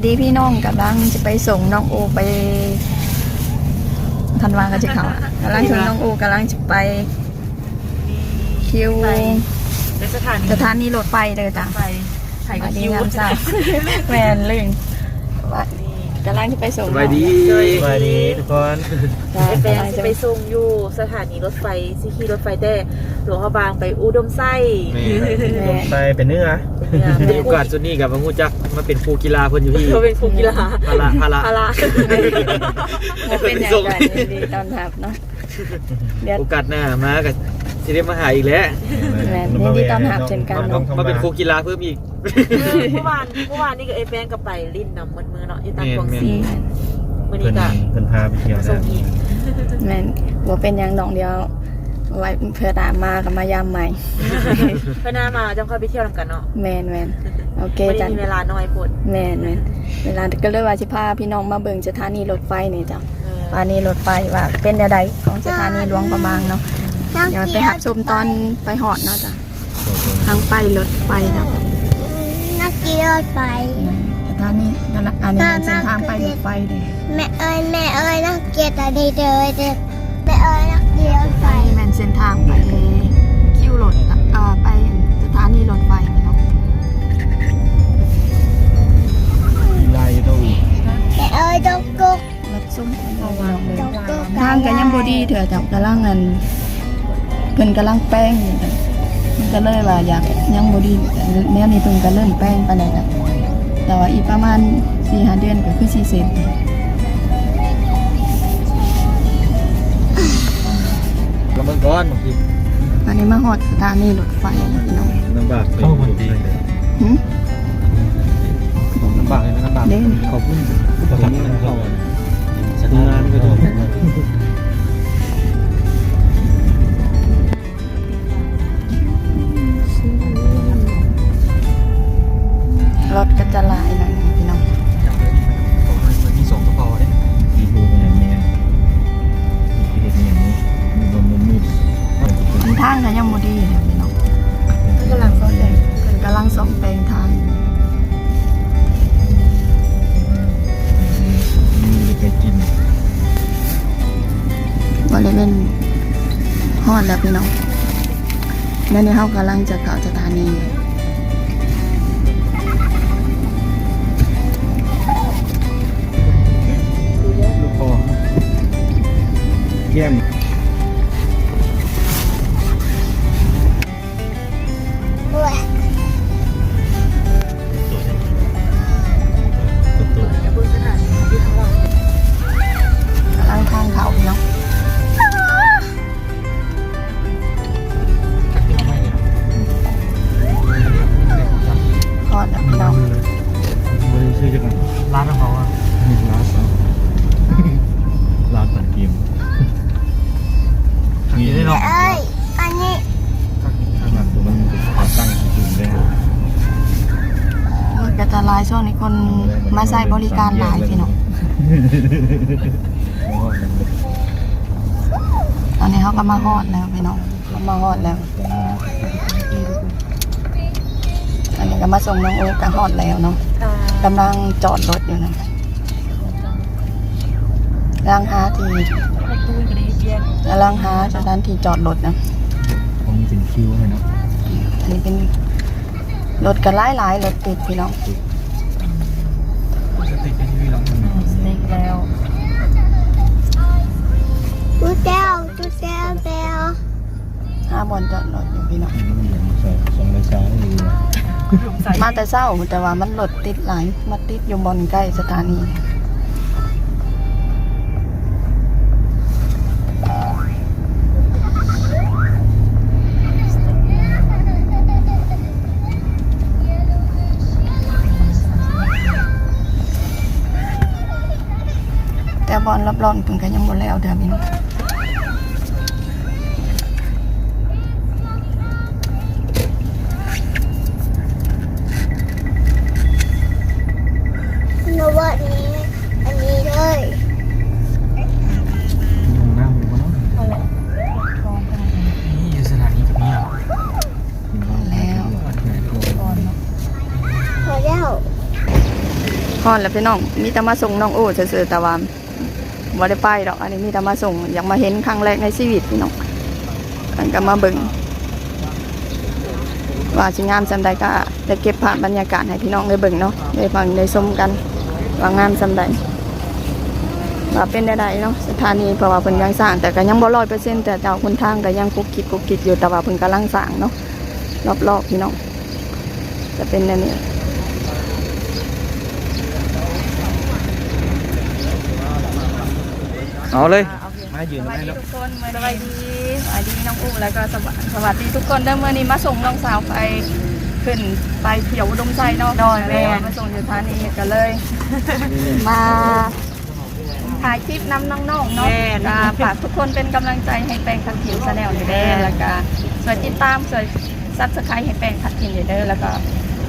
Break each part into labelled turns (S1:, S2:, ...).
S1: ดีพี่น้องกำลังจะไปส่งน้องโอไปธันวากันจะเขาอะกำลังส่งน้องโอกำลังจะไปคิว
S2: ไปในสถานี
S1: สถานีรถไฟเลยจ้ะ
S2: ไปไข่กับ
S1: ดี
S2: คิว
S1: งามจ้าแมนลึงว่า กำลังจะไปส่ง
S3: สบายดี
S4: สวัสดีทุกคน
S1: จ้ะ
S2: ไอแฟน
S1: กำลัง
S2: จะ
S1: จะ
S2: ไปส่งอยู่สถานีรถไฟซิขี่รถไฟแต่หลวงพระบางไปอุดมไส้
S3: แม่
S4: ลงไปเป็นเนื้อ
S2: เนี่ย
S3: มีโอกาสจุดนี้กับพระงูจักมาเป็นครูกีฬาเพิ่นอยู่พี่
S2: เขาเป็นครูกีฬา
S3: พาระพาระ
S2: พารา
S1: บ่เป็นอย่างไรดีตอนทับเนาะเดี๋ยว
S3: โอกาสหน้ามากับ สิได้มาหาอีกแล้ว
S1: แม่นยินดีต้อนรับเช่นกัน
S3: มามาเป็นครูกีฬาเพิ่มอีก
S2: เมื่อวานเมื่อวานนี่ก็ไอแฟนก็ไปลิ้นนำมือมือเนาะอยู่ตามกวาง
S3: แม่น
S2: ซี
S1: อืม
S2: วัน
S4: เพิ่
S2: นี้
S4: น
S2: ก็
S4: เพิ่นพาไปเที่ยว
S2: ส่
S4: นะ
S2: งอีก
S1: แม่นบ่เป็นอย่างดองเดียวไว้เพื่อตามมากับมายามใหม่
S2: เพื่อนหน้ามาจำค่อยไปเที่ยวนำกันเนาะ
S1: แมนแมนโอเค
S2: วัน
S1: จ้ะ
S2: นี้มีเวลาน้อยพด
S1: แมนแมนเวลาก็เลยว่าสิพาพี่น้องมาเบิ่งสถานีรถไฟนี่จ้ะ
S2: เออ
S1: สถานีรถไฟว่าเป็นใดของสถานีหลวงประบางเนาะ เดี๋ยวไปหับชมตอนไปหอดเนาะจ้ะทางไปรถไฟจ้ะ
S5: นักกีฬาไป
S1: สถานีนั่นแหละอันนี้เป็นเส้นทางไปรถไฟเลย
S5: แม่เอ้ยแม่เอ้ยนักเกียรติอะไรเด้อเด้อแม่เอ้ยนักกีฬาไป
S1: ไปแมนเส้นทางไปคิวรถจ้ะเอ่อไปสถานีรถไฟเนาะ
S4: ลายอยู่ตรงอีก
S5: แม่เอ้ยดกกุก
S1: รถซุ้มเอาวางเลย
S5: ดกกุก
S1: ทางก็ยังบดีเถอะจ้ะกำลังอัน เพิ่นกำลังแป้งอยู่จ้ะมันก็เลยว่าอยากยังบดีแนวนี้เพิ่นก็เริ่มแป้งไปแล้วจ้ะแต่ว่าอีกประมาณ4 5เดือนก็คือสิเสร็จ
S3: แล้วมันก้อนบางที
S1: อันนี้มาฮอดสถานีรถไฟพี่น้อง
S3: ลำบาก
S4: เข้าคนดี
S1: หึ
S3: ลำบากเลยนะลำบาก
S1: เด่น
S3: ขอบคุณขอบคุณมันเข้าทำงานก็ถูก
S1: ก็
S3: เล
S1: ยเล่นฮอดแล้วพี่น้องแล้วนี่เขากำลังจะเข้าสถานี
S2: เยี่
S1: ยม
S4: ไม่ได้ชื่อจัง
S3: ร้านของเขาอะ
S4: ลาสลาตันเกม
S3: ทางนี้ได้เนาะ
S5: เอ้ยอันนี้
S4: ข้างหลังตัวมันตั้งจุดได้
S1: รถก็จะหลายช่วงนี้คนมาใช้บริการหลายพี่น้องตอนนี้เขาก็มาฮอดแล้วพี่น้องเขามาฮอดแล้ว อันนี้ก็มาส่งน้องโอ๊กก็ฮอดแล้วเนาะ
S2: อ่ากำ
S1: ลังจอดรถอยู่นะกำลังหาที่
S2: ประตูก็ได้เปลี่ยน
S1: กำลังหาสถานที่จอดรถนะ
S4: ผมเป็นคิวให้เนาะ
S1: อันนี้เป็นรถกันหลายหลายๆรถติดพี่น้อง
S3: จะติดเป็นที่ร้าน
S2: สเต็กแล้ว
S5: ตูแก้วตูแก้วแก้ว
S1: ห้าบอลจอดรถอยู่พี่น้อง
S4: สองสองเลยช้าอยู่
S1: มาแต่เศร้าแต่ว่ามันรถติดหลายมาติดอยู่บอนใกล้สถานีแต่บอลรับรองเพิ่งก็ยังบ่แล้วเด้อพี่น้อง
S5: พอ
S1: นแล้วพี่น้องมีแต่มาส่งน้องโอ้ซื่อๆแต่ว่าบ่ได้ไปดอกอันนี้มีแต่มาส่งอยากมาเห็นครั้งแรกในชีวิตพี่น้องอันก็มาเบิ่งว่าสิงามซำใดก็ได้เก็บภาพบรรยากาศให้พี่น้องได้เบิ่งเนาะได้ฟังได้ชมกันว่างามซำใดว่าเป็นได้ๆเนาะสถานีเพราะว่าเพิ่นยังสร้างแต่ก็ยังบ่100%แต่เจ้าคนทางก็ยังกุกกิกกุกกิกอยู่แต่ว่าเพิ่นกำลังสร้างเนาะรอบๆพี่น้องจะเป็นอันนี้
S4: เอาเลย
S3: มายืน
S1: สวัส
S3: ได้
S1: ดี
S3: แล้ว
S1: ทุกคนสวัสดีสวัสดีน้องอุ้มแล้วก็สวัสสวัสดีทุกคนเด้อเมื่อนี้มาส่งน้องสาวไปขึ้นไปเที่ยวอุดมใจเนาะ
S2: ดอยแม่
S1: มาส่งอยู่ทานีกันเลย มาถ่ายคลิปนำน้องๆเนาะก็ฝากทุกคนเป็นกำลังใจให้แปลงทักทิมแนลอยู่เด้อแล้วก็สวยติดตามสวยซับสไครต์ให้แปลงทักทิมอยู่เด้อแล้วก็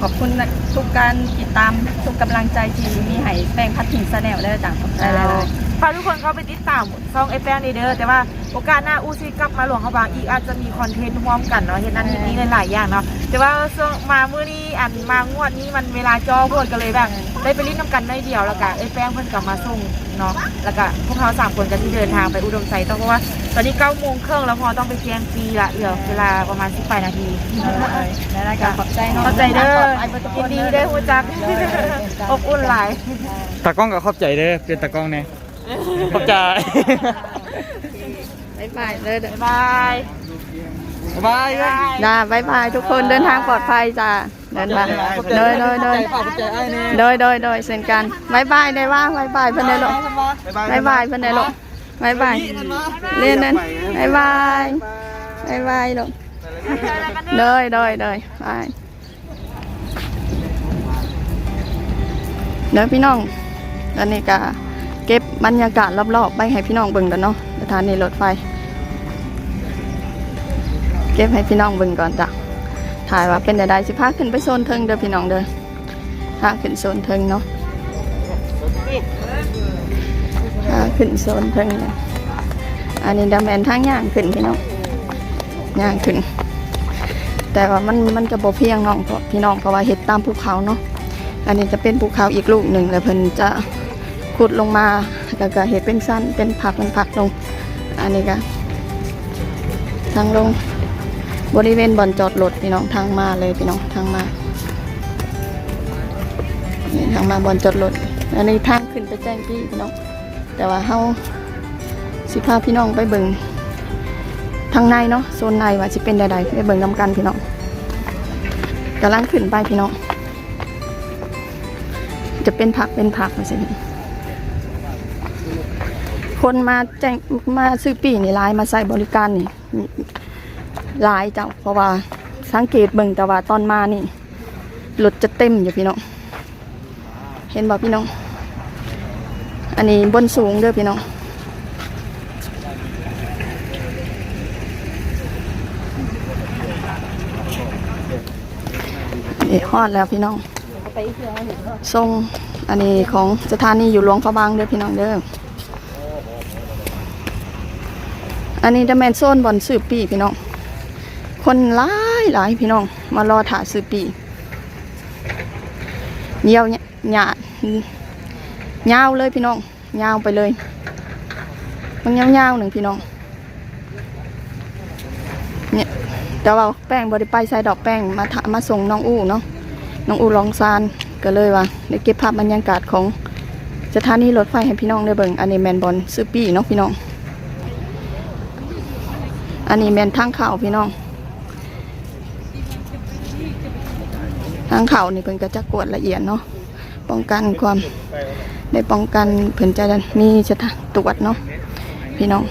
S1: ขอบคุณทุกการติดตามทุกกำลังใจที่มีให้แปลงทักทิมแนลเด้อจ้ะขอบใจหลายๆ
S2: ฝาทุกคนเข้าไปติดตามซองไอแป้งนี่เด้อแต่ว่าโอกาสหน้าอูซีกลับมาหลวงเขาบางอีกอาจจะมีคอนเทนต์ร่วมกันเนาะเห็นนั้นเห็นนี้หลายๆอย่างเนาะแต่ว่าช่วงมาเมื้อนี้อันมางวดนี้มันเวลาจอเพิ่นก็เลยแบบได้ไปลิ้นน้ำกันได้เดียวแล้วก็ไอแป้งเพิ่นกลับมาส่งเนาะแล้วก็พวกเขาสามคนก็ที่เดินทางไปอุดมไซต์ต้องเพราะว่าตอนนี้เก้าโมงครึ่งแล้วพอต้องไปแจงปีละเหลือเวลาประมาณ18นาที
S1: แล้วก็ขอบใจเน้อง
S2: เข้าใจเด้อยินดีได้อฮู้จักอบอุ่นหลาย
S4: ตากล้องก็ขอบใจเด้อเป็นตากล้องแน่ ขอบใจ
S1: บายบายเลยเด้อ
S2: บ๊ายบาย
S4: บ๊ายบาย
S1: จ้าบายบายทุกคนเดินทางปลอดภัยจ้าเดินทางโดยโดยโดย
S4: ขอบใจไอ้แน่
S1: โดยโดยโดยเช่นกันบายบายได้ว่าบายบายเพื่อนได้ลูกบายบายเพื่อนได้ลูกบายบายเรียนนั้นบายบายบายบายลูกโดยโดยโดยบายเดี๋ยวพี่น้องตอนนี้ก็ เก็บบรรยากาศรอบๆไปให้พี่น้องเบิ่งกันเนาะสถานีรถไฟ เก็บให้พี่น้องเบิ่งก่อนจ้ะถ่ายว่าเป็นใดๆสิพาขึ้นไปโซนเทิงเด้อพี่น้องเด้อพาขึ้นโซนเทิงเนาะพาขึ้นโซนเทิงเนี่ยอันนี้ดำแมนทางย่างขึ้นพี่น้องย่างขึ้น แต่ว่ามันมันจะบ่เพียงน้องเพราะพี่น้องเพราะว่าเห็ดตามภูเขาเนาะอันนี้จะเป็นภูเขาอีกลูกหนึ่งแล้วเพิ่นจะ ขุดลงมาแล้วก็เห็ดเป็นสั้นเป็นผักเป็นผักลง อันนี้ก็ทางลงบริเวณบ่อนจอดรถพี่น้องทางมาเลยพี่น้องทางมานี่ทางมาบ่อนจอดรถอันนี้ทางขึ้นไปแจ้งพี่พี่น้อง แต่ว่าเฮาสิพาพี่น้องไปเบิ่งทางในเนาะโซนในว่าสิเป็นใดๆไปเบิ่งนำกันพี่น้องกำลังขึ้นไปพี่น้องจะเป็นผักเป็นผักมาสิ คนมาแจ้งมาซื้อปีนี่หลายมาใส่บริการนี่หลายเจ้าเพราะว่าสังเกตเบิ่งแต่ว่าตอนมานี่รถจะเต็มอยู่พี่น้องเห็นบ่พี่น้อง อันนี้บนสูงเด้อพี่น้องนี่ฮอดแล้วพี่น้องทรงอันนี้ของสถานีอยู่หลวงพระบางเด้อพี่น้องเด้อ อันนี้จะแมนโซนบอนสืบปีพี่น้อง คนหลายหลายพี่น้อง มารอถ่ายซื้อปีเยี่ยวเนี่ยหยาดยาวเลยพี่น้องยาวไปเลย มันยาวๆหนึ่งพี่น้อง เนี่ยแต่ว่าแป้งบริไปใส่ดอกแป้งมาถามาส่งน้องอู้เนาะ น้องอู้ลองซานก็เลยว่าได้เก็บภาพบรรยากาศของสถานีรถไฟให้พี่น้องได้เบิ่งอันนี้แมนบอลซื้อปีเนาะพี่น้อง อันนี้แมนทางเข่าพี่น้อง ทางเข่านี่เพิ่นก็จะกวดละเอียดเนาะ ป้องกันความได้ป้องกันเพิ่นจะมีสถาตรวจเนาะพี่น้อง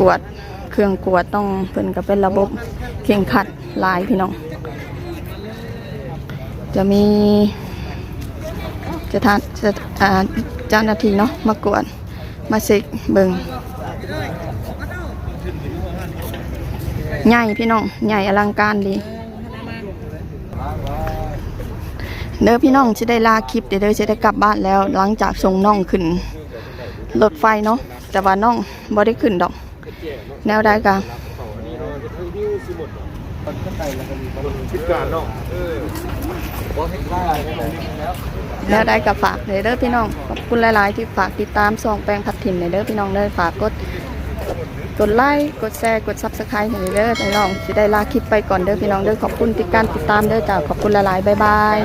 S1: ตรวจเครื่องกวดต้องเพิ่นก็เป็นระบบเข่งขัดลายพี่น้อง จะมีสถานสถอ่าเจ้าหน้าที่เนาะมากวดมาเซ็กเบิง ใหญ่พี่น้องใหญ่อลังการดีเด้อพี่น้องจะได้ลาคลิปเดี๋ยวเด้อจะได้กลับบ้านแล้ว หลังจากส่งน้องขึ้นรถไฟเนาะแต่ว่าน้องบ่ได้ขึ้นดอก แนวใดกะ
S3: คิดการเนาะ
S1: แล้วได้กับฝากเลยเด้อพี่น้องขอบคุณหลาย ๆ ที่ฝากติดตามซองแปลงพัดถิ่นเลยเด้อพี่น้องเด้อฝากกด กดไลค์กดแชร์กดซับสไครต์ให้เด้อพี่น้องสิได้ลาคลิปไปก่อนเด้อพี่น้องเด้อขอบคุณที่การติดตามเด้อจ้าขอบคุณหลายๆบ๊ายบาย